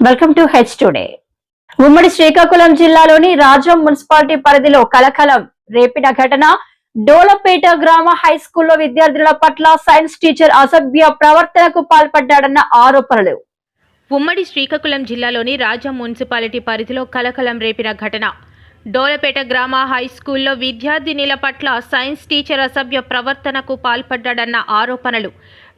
Welcome to H today ఉమ్మడి శ్రీకాకుళం జిల్లాలోని Rajam municipality పరిధిలో కలకలం రేపిన ఘటన డోలపేట గ్రామ హై స్కూల్లో విద్యార్థుల పట్ల సైన్స్ టీచర్ అసభ్య ప్రవర్తనకు పాల్పడ్డాడన్న ఆరోపణలు. ఉమ్మడి శ్రీకాకుళం జిల్లాలోని రాజం మున్సిపాలిటీ పరిధిలో కలకలం రేపిన ఘటన. డోలపేట గ్రామ హై స్కూల్లో విద్యార్థినిల పట్ల సైన్స్ టీచర్ అసభ్య ప్రవర్తనకు పాల్పడ్డాడన్న ఆరోపణలు.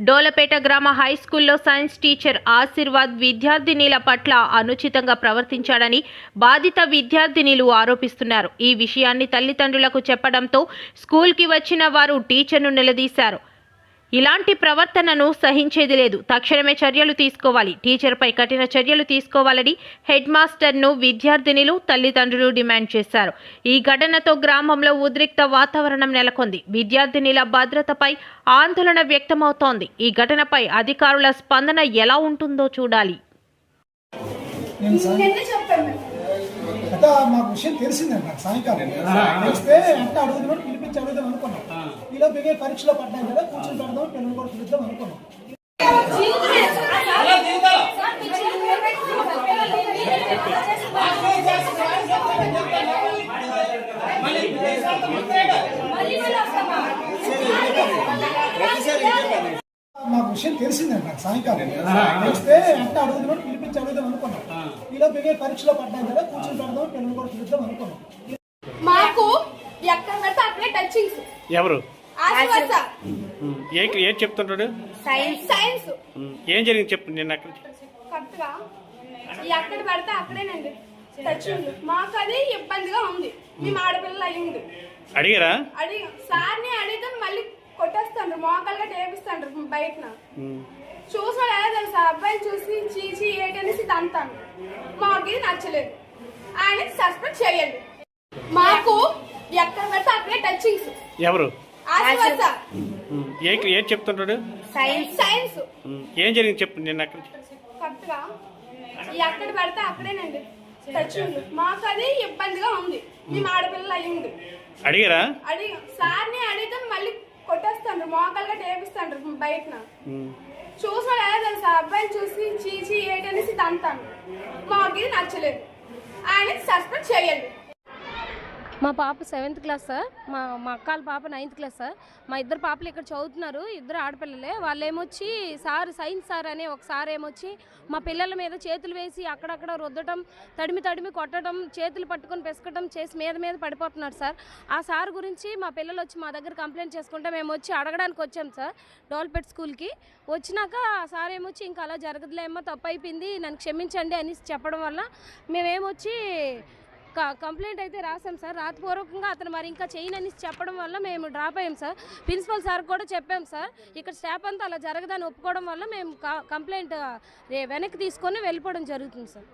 డోలపేట గ్రామ హై స్కూల్లో సైన్స్ టీచర్ ఆశీర్వాద్ విద్యార్థినిల పట్ల అనుచితంగా ప్రవర్తించాడని బాధిత విద్యార్థినిలు ఆరోపిస్తున్నారు. ఈ విషయాన్ని తల్లిదండ్రులకు చెప్పడంతో స్కూల్కి వచ్చిన వారు టీచర్ను నిలదీశారు. ఇలాంటి ప్రవర్తనను సహించేది లేదు. తక్షణమే చర్యలు తీసుకోవాలి. టీచర్పై కఠిన చర్యలు తీసుకోవాలని హెడ్ మాస్టర్ను విద్యార్థినిలు తల్లిదండ్రులు డిమాండ్ చేశారు. ఈ ఘటనతో గ్రామంలో ఉద్రిక్త వాతావరణం నెలకొంది. విద్యార్థినిల భద్రతపై ఆందోళన వ్యక్తమవుతోంది. ఈ ఘటనపై అధికారుల స్పందన ఎలా ఉంటుందో చూడాలి. మాకు విషయం తెలిసిందండి నాకు సాయంకాలం. తెలిస్తే అంటే అడుగుతున్నాడు ఈలో బిగే పరీక్షలో పడ్డాం కదా కూర్చొని పెడదాం పిల్లలు కూడా పిలుద్దాం అనుకున్నాం. మాకు విషయం తెలిసిందండి నాకు సాయంకాలం. తెలిస్తే అంటే అడుగుతున్నాడు పిలిపించి అడుగుదాం అనుకున్నాం. ఈలో బిగే పరీక్షలో పడ్డాం కదా కూర్చొని పెడదాం పిల్లలు కూడా పిలుద్దాం అనుకున్నాం. మాకు ఎక్కడ పెడితే అక్కడే టచింగ్స్ ఎవరు? ఏ ఏం చెప్తుంటాడు? సైన్స్. సైన్స్. ఏం జరిగింది చెప్పు నేను అక్కడ కరెక్ట్గా ఎక్కడ పెడితే అక్కడేనండి. టచింగ్ మాకు అది ఇబ్బందిగా ఉంది. మేము ఆడపిల్లలు అయ్యింది అడిగారా? అడిగి. సార్ని అడిగితే మళ్ళీ కొట్టేస్తాండ్రు. మోకాలుగా టేపిస్తాండ్రు బయటన. చూసిన ఎలా తెలుసు? ఆ అబ్బాయిని చూసి చీచి ఏటనేసి తంతాను మాకు ఇది నచ్చలేదు. ఆయన సస్పెండ్ చేయండి. మాకు ఎక్కడ పెడితే అక్కడే టచింగ్స్ ఎవరు? ఏ ఏం చెప్తుంటాడు? సైన్స్. సైన్స్. ఏం జరిగింది చెప్పు నేను అక్కడ కరెక్ట్గా ఎక్కడ పెడితే అక్కడేనండి. మాకు అది ఇబ్బందిగా ఉంది. మేము. ఆడపిల్లలు అయ్యింది అడిగారా? అడిగి. సార్ని అడిగితే మళ్ళీ కొట్టేస్తాండ్రు. మోకాలుగా టేపిస్తాండ్రు బయటన. చూసిన ఎలా తెలుసు? అబ్బాయిని చూసి చీచి ఏటనేసి తంతాను మాకు ఇది నచ్చలేదు. ఆయన సస్పెండ్ చేయండి. మా పాప సెవెంత్ క్లాస్ సార్ మా మా అక్కల పాప నైన్త్ క్లాస్ సార్ మా ఇద్దరు పాపలు ఇక్కడ చదువుతున్నారు. ఇద్దరు ఆడపిల్లలే. వాళ్ళు ఏమొచ్చి సార్ సైన్స్ సార్ అనే ఒక సార్ ఏమొచ్చి మా పిల్లల మీద చేతులు వేసి అక్కడక్కడ రుద్దటం తడిమి తడిమి కొట్టడం చేతులు పట్టుకొని పెసకటం చేసి మీద మీద పడిపోతున్నారు సార్ ఆ సార్ గురించి మా పిల్లలు వచ్చి మా దగ్గర కంప్లైంట్ చేసుకుంటే మేము వచ్చి అడగడానికి వచ్చాం సార్ డోల్పెట్ స్కూల్కి వచ్చినాక ఆ సార్ ఏమొచ్చి ఇంకా అలా జరగదులేమో తప్పు అయిపోయింది. నన్ను క్షమించండి అని చెప్పడం వల్ల మేమేమొచ్చి కంప్లైంట్ అయితే రాసాం సార్. రాతపూర్వకంగా అతను మరి ఇంకా చేయనని చెప్పడం వల్ల మేము డ్రాప్ అయ్యాం సార్. ప్రిన్సిపల్ సార్ కూడా చెప్పాం సార్. ఇక్కడ స్టాఫ్ అంతా అలా జరగదని ఒప్పుకోవడం వల్ల మేము కంప్లైంట్ వెనక్కి తీసుకొని వెళ్ళిపోవడం జరుగుతుంది సార్.